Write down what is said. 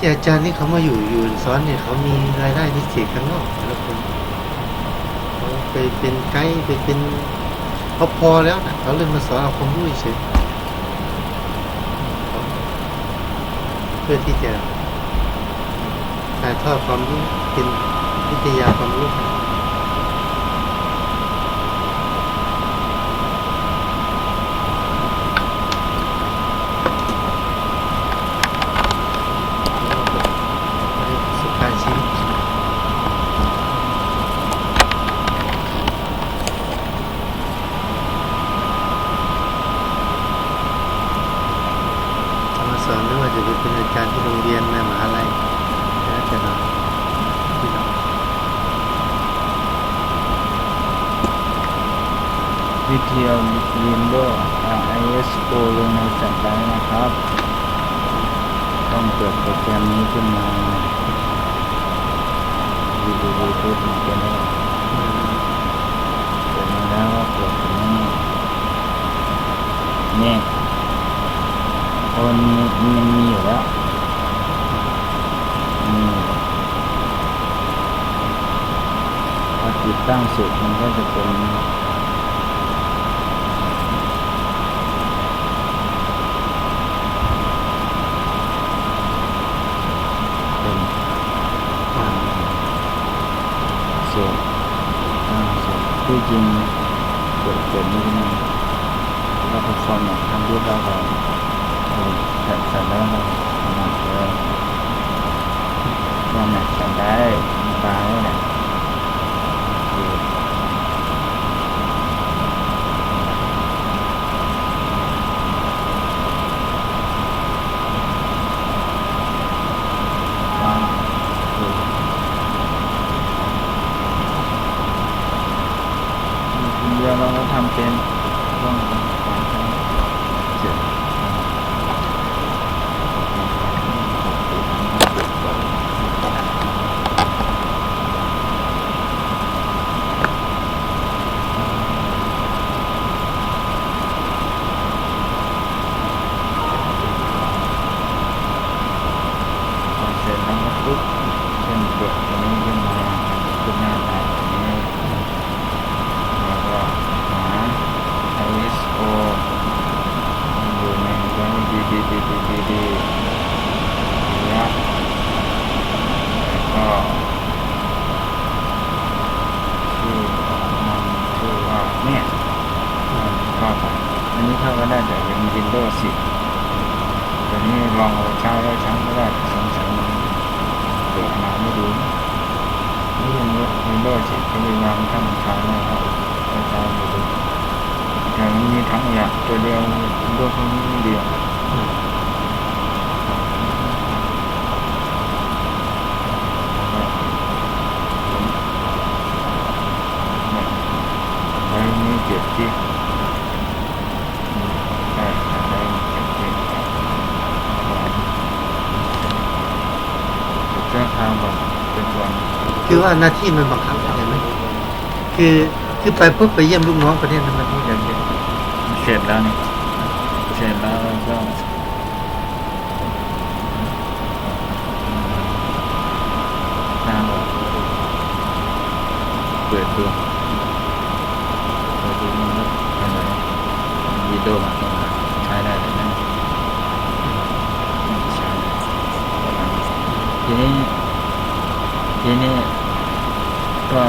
ที่อาจารย์ที่เขามาอยู่อยู่สอนเนี่ยเขามีรายได้พิเศษข้างนอกแต่ละคนเขาไปเป็นไกด์ไปเป็นเขาพอแล้วนะเขาเลยมาสอนเอาความรู้เฉยเพื่อที่จะถ่ายทอดความรู้เป็นวิทยาความรู้ให้ สุขายชีวิตเอามาสอนไม่ว่าจะ ไปเป็นอารที่โรงเรียนในมหาลัยแล้วแต่เราพี่น้องวิทยาวินโดว์ ISO ลงในจัดได้นะครับ ต้องเปิดโปรแกรมนี้ขึ้นมาวิดีโอพูดมาเป็นแล้วเปิดมาแล้วก็เปิดตรงนี้นี่โอนมันมีอยู่แล้วมี พอติดตั้งสร็จมันก็จะเป็นเป็นความสุขความสุขที่จริงเกิดเกิดนี้นมาเราเป็นคนเนี่ยทำด้วยเราเราแต่แต่แล้วเราทำงานเลยว่าเนี่ได้ตายแล้วเนี่ยคือ ความคือที เดียวเราก็ทำเป็นต้องการทำเสร็จพอเสร็จแล้วก็ปุ๊บเช่นเปิดตรงนี้ขึ้นมาขึ้นหน้าตาตรงนี้แล้วก็หา ISO อยู่ในตัวนี้ ดีดีดีดีดีดีระยก็ชื่อมันชื่อว่าเนี่ยเข้าไปอันนี้เข้าก็ได้แต่เป็น Windows 10ตัวนี้ลองเอาใช้ได้ใช้ไม่ได้สงสัยมันเกิดมาไม่รู้นี่เป็น Windows 10พยายามทำใช้นะครับใช้ไม่รู้แต่มันมีทั้งอย่างตัวเดียวด้วนี้เดียว แล้วมีเก็บที่ใช่แล้วเก็บที่เจ้าทางเป็นวันคือว่าหน้าที่มันบังคับเข้าใจไหมคือ คือไปปุ๊บไปเยี่ยมลูกน้องประเทศนั้นประเทศเก็บที่เสร็จแล้วนี่ ทางออกเปิดดูเปิดดูมันก็อะไรวิดีโอมาใช้ได้เลยนะใช่ทีนี้ทีนี้ก็